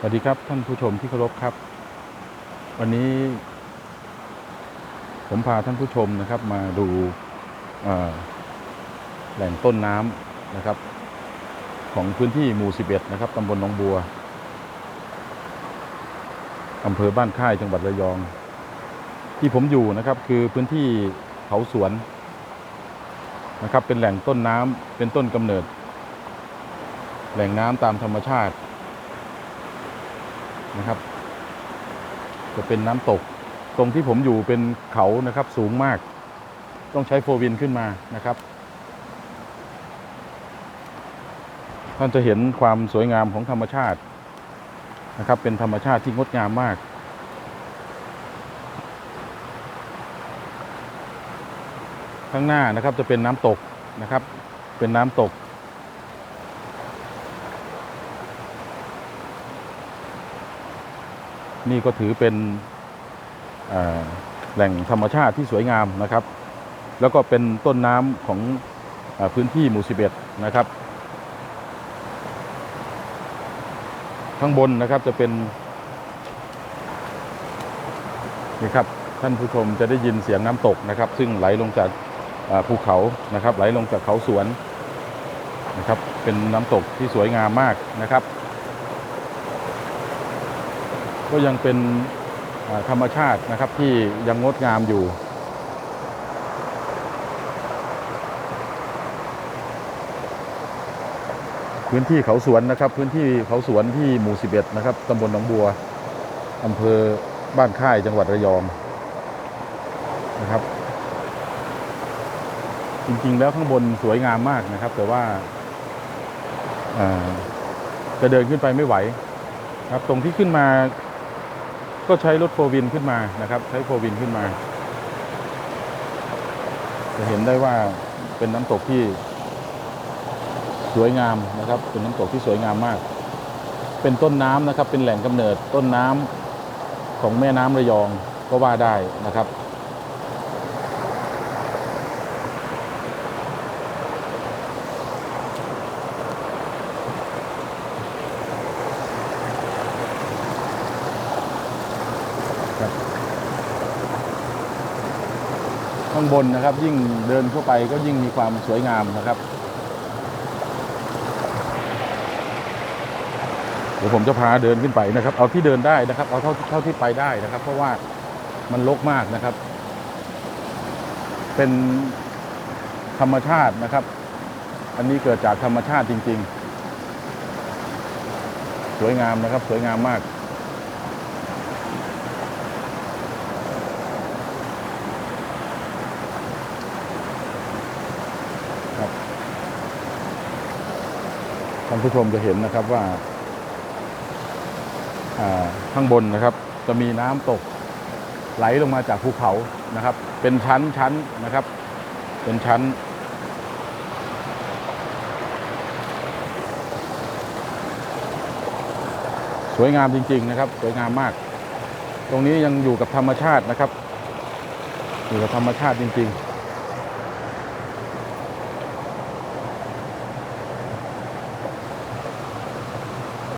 สวัสดีครับท่านผู้ชมที่เคารพครับ วันนี้ ผมพาท่านผู้ชมนะครับ มาดูแหล่งต้นน้ำนะครับ ของพื้นที่หมู่ 11 นะครับตำบลหนองบัวอำเภอบ้านค่ายจังหวัดระยอง ที่ผมอยู่นะครับคือพื้นที่เขาสวนนะครับ เป็นแหล่งต้นน้ำเป็นต้นกำเนิด แหล่งน้ำตามธรรมชาติ นะครับ จะเป็นน้ำตก ตรงที่ผมอยู่เป็นเขานะครับสูงมาก ต้องใช้โฟร์วินขึ้นมานะครับ ท่านจะเห็นความสวยงามของธรรมชาตินะครับ เป็นธรรมชาติที่งดงามมากข้างหน้านะครับจะเป็นน้ำตกนะครับ เป็นน้ำตก นี่ก็ถือเป็นแหล่งธรรมชาติที่สวยงามนะครับ แล้วก็เป็นต้นน้ำของอพื้นที่หมู่ 11 นะครับ ข้างบนนะครับจะเป็นนี่ครับท่านผู้ชมจะได้ยินเสียงน้ำตกนะครับ ซึ่งไหลลงจากภูเขานะครับ ไหลลงจากเขาสวนนะครับ เป็นน้ำตกที่สวยงามมากนะครับ ก็ยังเป็นธรรมชาตินะครับที่ยังงดงามอยู่ พื้นที่เขาสวนนะครับ พื้นที่เขาสวนที่หมู่ 11 นะครับตำบลหนองบัวอำเภอบ้านค่ายจังหวัดระยองนะครับ จริงๆแล้วข้างบนสวยงามมากนะครับ แต่ว่าจะเดินขึ้นไปไม่ไหวครับตรงที่ขึ้นมา ก็ใช้รถโฟร์วินขึ้นมานะครับ ใช้โฟร์วินขึ้นมา จะเห็นได้ว่าเป็นน้ำตกที่สวยงามนะครับ เป็นน้ำตกที่สวยงามมาก เป็นต้นน้ำนะครับ เป็นแหล่งกำเนิดต้นน้ำของแม่น้ำระยองก็ว่าได้นะครับ ข้างบนนะครับ ยิ่งเดินเข้าไปก็ยิ่งมีความสวยงามนะครับเดี๋ยวผมจะพาเดินขึ้นไปนะครับ เอาที่เดินได้นะครับ เอาเท่าเท่าที่ไปได้นะครับ เพราะว่ามันรกมากนะครับ เป็นธรรมชาตินะครับ อันนี้เกิดจากธรรมชาติจริง ๆ สวยงามนะครับ สวยงามมาก ท่านผู้ชมจะเห็นนะครับว่าข้างบนนะครับ จะมีน้ำตกไหลลงมาจากภูเขานะครับ เป็นชั้นชั้นนะครับ เป็นชั้น สวยงามจริง ๆ นะครับ สวยงามมาก ตรงนี้ยังอยู่กับธรรมชาตินะครับ อยู่กับธรรมชาติจริง ๆ